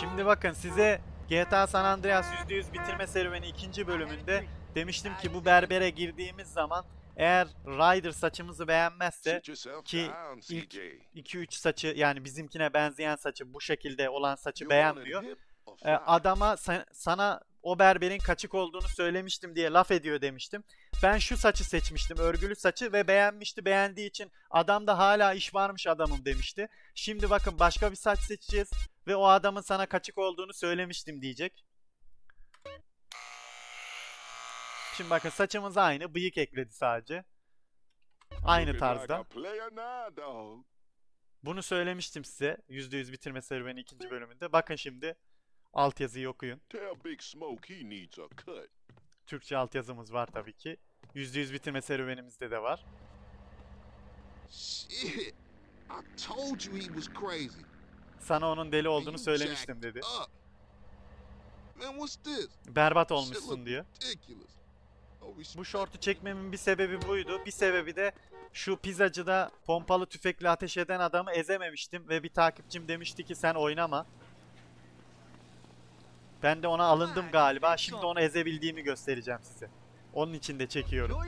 Şimdi bakın size GTA San Andreas %100 bitirme serüveni ikinci bölümünde demiştim ki bu berbere girdiğimiz zaman eğer Ryder saçımızı beğenmezse ki ilk CJ. 2-3 saçı yani bizimkine benzeyen saçı bu şekilde olan saçı beğenmiyor. E, adama sa- sana o berberin kaçık olduğunu söylemiştim diye laf ediyor demiştim. Ben şu saçı seçmiştim, örgülü saçı ve beğenmişti. Beğendiği için adam da hala iş varmış adamım demişti. Şimdi bakın başka bir saç seçeceğiz ve o adamın sana kaçık olduğunu söylemiştim diyecek. Şimdi bakın saçımız aynı, bıyık ekledi sadece. Aynı tarzda. Bunu söylemiştim size %100 bitirme serüveni ikinci bölümünde. Bakın şimdi altyazıyı okuyun. Tell Big Smoke he needs a cut. Türkçe altyazımız var tabii ki. %100 bitirme serüvenimizde de var. Shit. I told you he was crazy. Sana onun deli olduğunu söylemiştim dedi. Man, what's this? Berbat olmuşsun diyor. Oh, Bu şortu me. çekmemin bir sebebi buydu. Bir sebebi de şu pizzacıda pompalı tüfekle ateş eden adamı ezememiştim ve bir takipçim demişti ki sen oynama. Ben de ona alındım galiba. Şimdi onu ezebildiğimi göstereceğim size. Onun için de çekiyorum.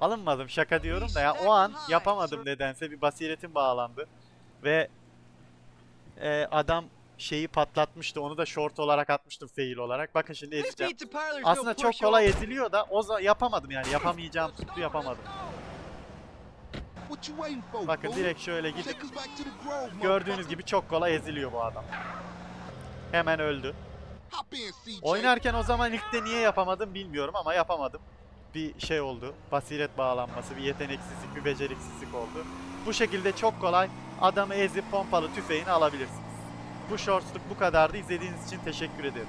Alınmadım şaka diyorum da ya o an yapamadım nedense bir basiretim bağlandı. Ve e, adam şeyi patlatmıştı onu da short olarak atmıştım fail olarak. Bakın şimdi parlor's Aslında çok kolay eziliyor da o yapamadım yani yapamayacağım tuttu yapamadım. Bakın direkt şöyle gidip gördüğünüz gibi çok kolay eziliyor bu adam. Hemen öldü. Oynarken o zaman ilk de niye yapamadım bilmiyorum ama yapamadım. Bir şey oldu. Basiret bağlanması, bir yeteneksizlik, bir beceriksizlik oldu. Bu şekilde çok kolay adamı ezip pompalı tüfeğini alabilirsiniz. Bu shortsluk bu kadardı. İzlediğiniz için teşekkür ederim.